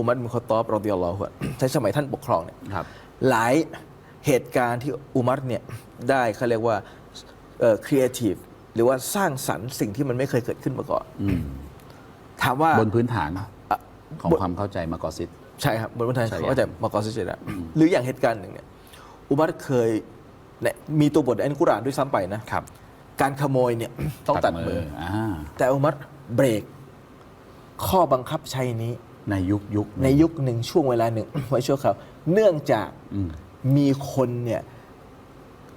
อุมัรบินคอตตอบรอดิยัลลอฮุอันฮุใช้สมัยท่านปกครองเนี่ยครับหลายเหตุการณ์ที่อุมัรเนี่ยได้เขาเรียกว่าเอ่อครีเอทีฟหรือว่าสร้างสรรค์สิ่งที่มันไม่เคยเกิดขึ้นมาก่อนอืมถามว่าบนพื้นฐานอะของบนความเข้าใจมากอซิดใช่ครับบนพื้นฐานใช่เขาก็จะมากอซิเจนะหรืออย่างเหตุการณ์หนึ่งเนี่ยอุมัรเคยเนี่ยมีตัวบทในอัลกุรอานด้วยซ้ำไปนะครับ การขโมยเนี่ยต้องตัดมืออ่าแต่อุมัรเบรกข้อบังคับใช้นี้ ในยุคยุคในยุคหนึ่งช่วงเวลาหนึ่ง ไว้ชั่วคราวเนื่องจากอืมมีคนเนี่ย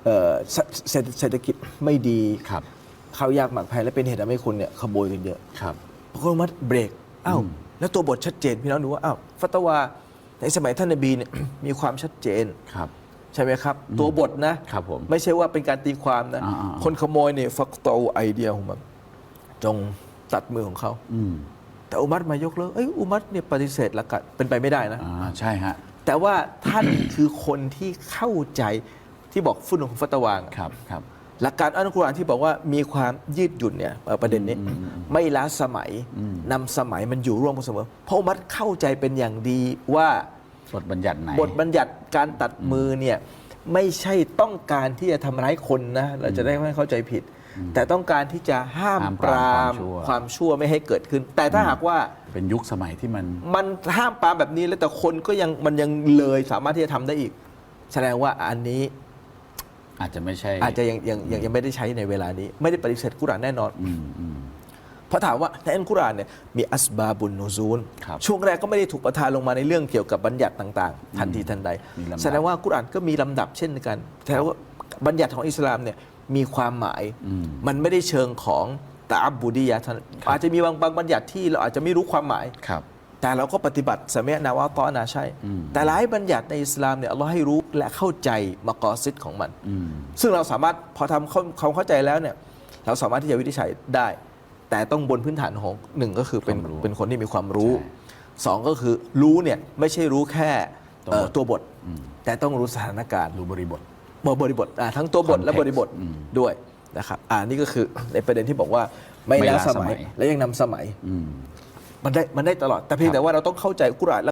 เอ่อเศเศรษฐเศรษฐกิจไม่ดีครับข้าวยากหมากแพงและเป็นเหตุทำให้คนเนี่ยขโมยกันเยอะครับพระอุมัรเบรกอ้าวอืมแล้วตัวบทชัดเจนพี่น้องดูว่าอ้าวฟัตวาในสมัยท่านนบีเนี่ยมีความชัดเจนครับใช่ไหมครับ ตัวบทนะครับผมไม่ใช่ว่าเป็นการตีความนะอ่าๆคนขโมยเนี่ยฟักตอไอเดียของมันจงตัดมือของเขาอืม แต่อุมัรมายกเลิกเอ้ยอุมัรเนี่ยปฏิเสธหลักการเป็นไปไม่ได้นะ อ่าใช่ฮะ แต่ว่าท่านคือคนที่เข้าใจที่บอกฟุ่นของฟัตวาง ครับครับ หลักการอัลกุรอานที่บอกว่ามีความยืดหยุ่นเนี่ยเอ่อประเด็นนี้ ไม่ล้าสมัยอืมนำสมัยมันอยู่ร่วมกันเสมอเพราะอุมัรเข้าใจเป็นอย่างดีว่าบทบัญญัติไหน บทบัญญัติการตัดมือเนี่ยไม่ใช่ต้องการที่จะทำร้ายคนนะ เราจะได้ไม่เข้าใจผิด แต่ต้องการที่จะห้ามห้ามปปรารามมความชั่ว ความชั่วไม่ให้เกิดขึ้น แต่ถ้าหากว่าเป็นยุคสมัยที่มัน มันห้ามปรามแบบนี้แล้วแต่คนก็ยังมันยังเลยสามารถที่จะทำได้อีก แสดงว่าอันนี้อาจจะไม่ใช่อาจจะยังยังยังยังไม่ได้ใช้ในเวลานี้ ไม่ได้ปฏิเสธกุรอานแน่นอน อืมอืม เพราะถามว่าในอัลกุรอานเนี่ยมีอัสบาบุนนูซูล ครับ ช่วงแรกก็ไม่ได้ถูกประทานลงมาในเรื่องเกี่ยวกับบัญญัติต่าง ๆ ทันทีทันใด มีลำดับ แสดงว่ากุรอานก็มีลำดับเช่นกันแต่ว่าบัญญัติของอิสลามเนี่ย มีความหมายอืมมันไม่ได้เชิงของตาอับบุดียะห์เท่านั้นอาจจะมีบางบางบัญญัติที่เราอาจจะไม่รู้ความหมายครับ แต่เราก็ปฏิบัติสมัยนาวะตอนาใช่อืมแต่หลายบัญญัติในอิสลามเนี่ยอัลลอฮ์ให้รู้และเข้าใจมากอซิดของมันอืมซึ่งเราสามารถพอทำความความเข้าใจแล้วเนี่ยเราสามารถที่จะวินิจฉัยได้ แต่ต้องบนพื้นฐานของหนึ่งก็คือเป็นความรู้เป็นคนที่มีความรู้ใช่สองก็คือรู้เนี่ยไม่ใช่รู้แค่ตัวบทเอ่อตัวบทอืมแต่ต้องรู้สถานการณ์รู้บริบท บริบทอ่าทั้งตัวบทและ Context บริบทอืมด้วยนะครับอ่านี่ก็คือในประเด็นที่บอกว่าไม่ไม่แล้วล้าสสมัมัยยและยังนำสมัยอืมมันได้มันได้ตลอดแต่เพียงแต่ว่าเราต้องเข้าใจกุรอาน